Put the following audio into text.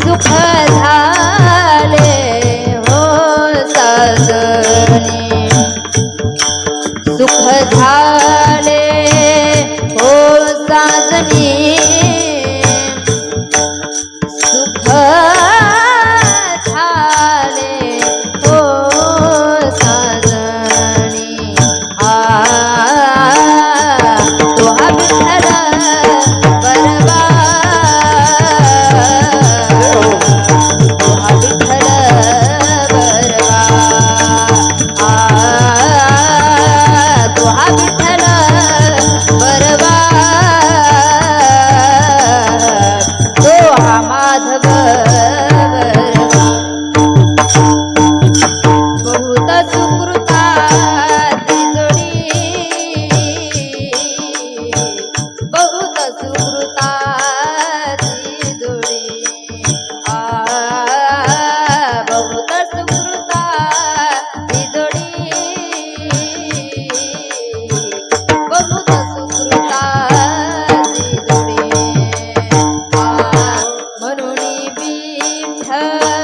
सुख झाले हो साजने. Hello.